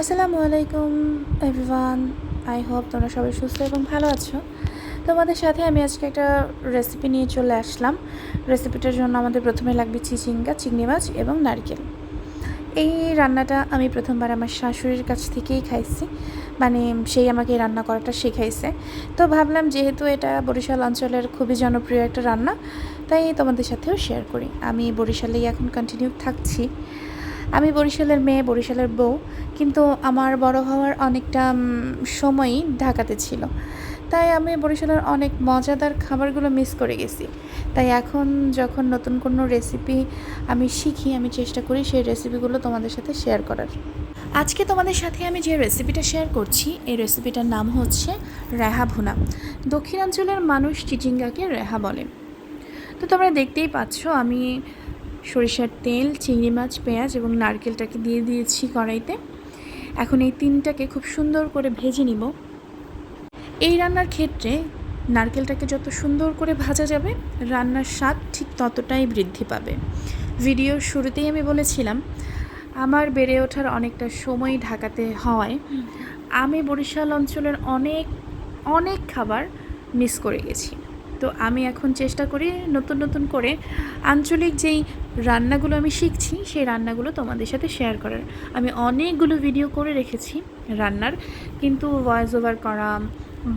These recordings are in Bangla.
আসসালামু আলাইকুম এভরিওয়ান আই হোপ তোমরা সবাই সুস্থ এবং ভালো আছো। তোমাদের সাথে আমি আজকে একটা রেসিপি নিয়ে চলে আসলাম। রেসিপিটার জন্য আমাদের প্রথমে লাগবে চিচিঙ্গা, চিংড়ি মাছ এবং নারকেল। এই রান্নাটা আমি প্রথমবার আমার শাশুড়ির কাছ থেকেই খাইছি। মানে সেই আমাকে রান্না করাটা শেখাইছে। তো ভাবলাম যেহেতু এটা বরিশাল অঞ্চলের খুবই জনপ্রিয় একটা রান্না, তাই তোমাদের সাথেও শেয়ার করি। আমি বরিশালেই এখন কন্টিনিউ থাকছি। আমি বরিশালের মেয়ে, বরিশালের বউ, কিন্তু আমার বড় হওয়ার অনেকটা সময়ই ঢাকাতে ছিল। তাই আমি বরিশালের অনেক মজাদার খাবারগুলো মিস করে গেছি। তাই এখন যখন নতুন কোনো রেসিপি আমি শিখি, আমি চেষ্টা করি সেই রেসিপিগুলো তোমাদের সাথে শেয়ার করার। আজকে তোমাদের সাথে আমি যে রেসিপিটা শেয়ার করছি, এই রেসিপিটার নাম হচ্ছে রেহা ভুনা। দক্ষিণাঞ্চলের মানুষ চিচিঙ্গাকে রেহা বলে। তো তোমরা দেখতেই পাচ্ছ, আমি সরিষার তেল, চিংড়ি মাছ, পেঁয়াজ এবং নারকেলটাকে দিয়ে দিয়েছি কড়াইতে। এখন এই তিনটাকে খুব সুন্দর করে ভেজে নিব। এই রান্নার ক্ষেত্রে নারকেলটাকে যত সুন্দর করে ভাজা যাবে, রান্নার স্বাদ ঠিক ততটাই বৃদ্ধি পাবে। ভিডিওর শুরুতেই আমি বলেছিলাম, আমার বেড়ে ওঠার অনেকটা সময় ঢাকাতে হয় আমি বরিশাল অঞ্চলের অনেক অনেক খাবার মিস করে গেছি। তো আমি এখন চেষ্টা করি নতুন নতুন করে আঞ্চলিক যেই রান্নাগুলো আমি শিখছি, সেই রান্নাগুলো তোমাদের সাথে শেয়ার করার। আমি অনেকগুলো ভিডিও করে রেখেছি রান্নার, কিন্তু ভয়েস ওভার করা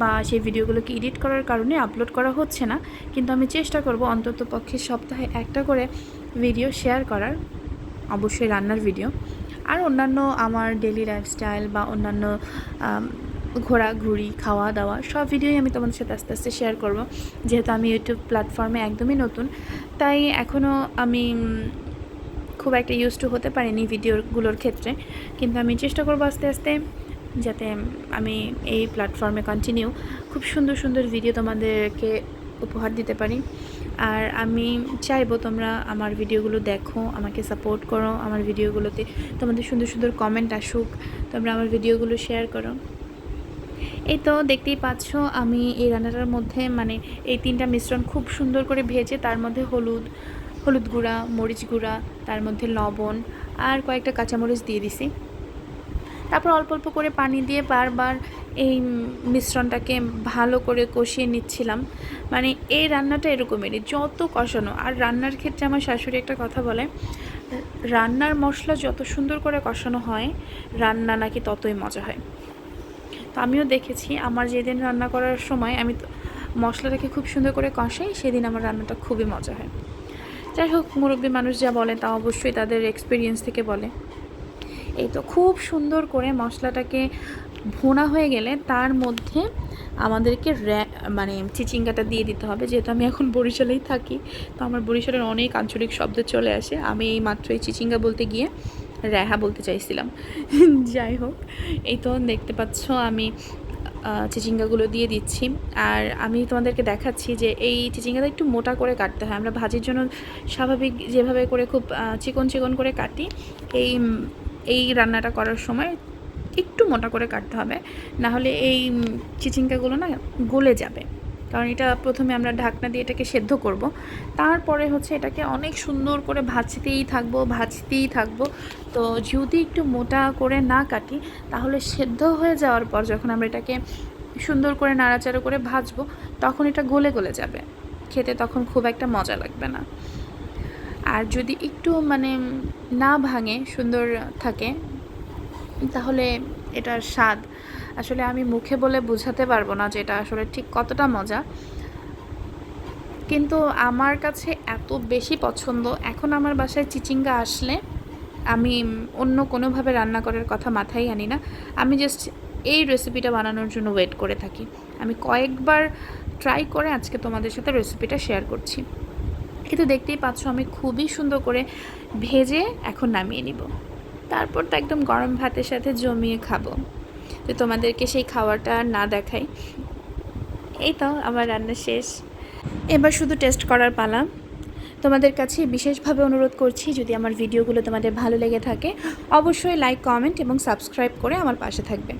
বা সেই ভিডিওগুলোকে এডিট করার কারণে আপলোড করা হচ্ছে না। কিন্তু আমি চেষ্টা করব অন্তত পক্ষে সপ্তাহে একটা করে ভিডিও শেয়ার করার, অবশ্যই রান্নার ভিডিও আর অন্যান্য আমার ডেলি লাইফস্টাইল বা অন্যান্য ঘোরাঘুরি খাওয়া দাওয়া সব ভিডিওই আমি তোমাদের সাথে আস্তে আস্তে শেয়ার করব। যেহেতু আমি ইউটিউব প্ল্যাটফর্মে একদমই নতুন, তাই এখনও আমি খুব একটা ইউজ টু হতে পারিনি ভিডিওগুলোর ক্ষেত্রে। কিন্তু আমি চেষ্টা করব আস্তে আস্তে যাতে আমি এই প্ল্যাটফর্মে কন্টিনিউ খুব সুন্দর সুন্দর ভিডিও তোমাদেরকে উপহার দিতে পারি। আর আমি চাইব তোমরা আমার ভিডিওগুলো দেখো, আমাকে সাপোর্ট করো আমার ভিডিওগুলোতে তোমাদের সুন্দর সুন্দর কমেন্ট আসুক, তোমরা আমার ভিডিওগুলো শেয়ার করো। এই তো দেখতেই পাচ্ছ, আমি এই রান্নাটার মধ্যে মানে এই তিনটা মিশ্রণ খুব সুন্দর করে ভেজে তার মধ্যে হলুদ হলুদ গুঁড়া, মরিচ গুঁড়া, তার মধ্যে লবণ আর কয়েকটা কাঁচামরিচ দিয়ে দিছি। তারপর অল্প অল্প করে পানি দিয়ে বারবার এই মিশ্রণটাকে ভালো করে কষিয়ে নিচ্ছিলাম। মানে এই রান্নাটা এরকমেরই, যত কষানো, আর রান্নার ক্ষেত্রে আমার শাশুড়ি একটা কথা বলে, রান্নার মশলা যত সুন্দর করে কষানো হয়, রান্না নাকি ততই মজা হয়। তো আমিও দেখেছি। আমার যেদিন রান্না করার সময় আমি মশলাটাকে খুব সুন্দর করে কষাই, সেদিন আমার রান্নাটা খুবই মজা হয়। যাই হোক, মুরব্বী মানুষ যা বলে তা অবশ্যই তাদের এক্সপিরিয়েন্স থেকে বলে। এই তো খুব সুন্দর করে মশলাটাকে ভুনা হয়ে গেলে তার মধ্যে আমাদেরকে মানে চিচিঙ্গাটা দিয়ে দিতে হবে। যেহেতু আমি এখন বরিশালেই থাকি, তো আমার বরিশালের অনেক আঞ্চলিক শব্দ চলে আসে। আমি এই মাত্র এই চিচিঙ্গা বলতে গিয়ে রেহা বলতে চাইছিলাম। যাই হোক, এই তো দেখতে পাচ্ছ আমি চিচিঙ্গাগুলো দিয়ে দিচ্ছি। আর আমি তোমাদেরকে দেখাচ্ছি যে এই চিচিঙ্গাটা একটু মোটা করে কাটতে হয়। আমরা ভাজির জন্য স্বাভাবিক যেভাবে করে খুব চিকন চিকন করে কাটি, এই এই রান্নাটা করার সময় একটু মোটা করে কাটতে হবে। না হলে এই চিচিঙ্গাগুলো না গলে যাবে। কারণ এটা প্রথমে আমরা ঢাকনা দিয়ে এটাকে সেদ্ধ করব। তারপরে হচ্ছে এটাকে অনেক সুন্দর করে ভাজতেই থাকব ভাজতেই থাকব। তো যদি একটু মোটা করে না কাটি, তাহলে সেদ্ধ হয়ে যাওয়ার পর যখন আমরা এটাকে সুন্দর করে নাড়াচাড়া করে ভাজবো, তখন এটা গলে গলে যাবে। খেতে তখন খুব একটা মজা লাগবে না। আর যদি একটু মানে না ভাঙে, সুন্দর থাকে, তাহলে এটার স্বাদ আসলে আমি মুখে বলে বোঝাতে পারব না যে এটা আসলে ঠিক কতটা মজা। কিন্তু আমার কাছে এত বেশি পছন্দ, এখন আমার বাসায় চিচিঙ্গা আসলে আমি অন্য কোনোভাবে রান্না করার কথা মাথায় আনি না। আমি জাস্ট এই রেসিপিটা বানানোর জন্য ওয়েট করে থাকি। আমি কয়েকবার ট্রাই করে আজকে তোমাদের সাথে রেসিপিটা শেয়ার করছি। কিন্তু দেখতেই পাচ্ছ আমি খুবই সুন্দর করে ভেজে এখন নামিয়ে নিব। তারপর তো একদম গরম ভাতের সাথে জমিয়ে খাব। তো তোমাদেরকে সেই খাওয়াটা না দেখাই। এই তো, আমার রান্না শেষ। এবার শুধু টেস্ট করার পালা। তোমাদের কাছে বিশেষভাবে অনুরোধ করছি, যদি আমার ভিডিওগুলো তোমাদের ভালো লেগে থাকে, অবশ্যই লাইক কমেন্ট এবং সাবস্ক্রাইব করে আমার পাশে থাকবে।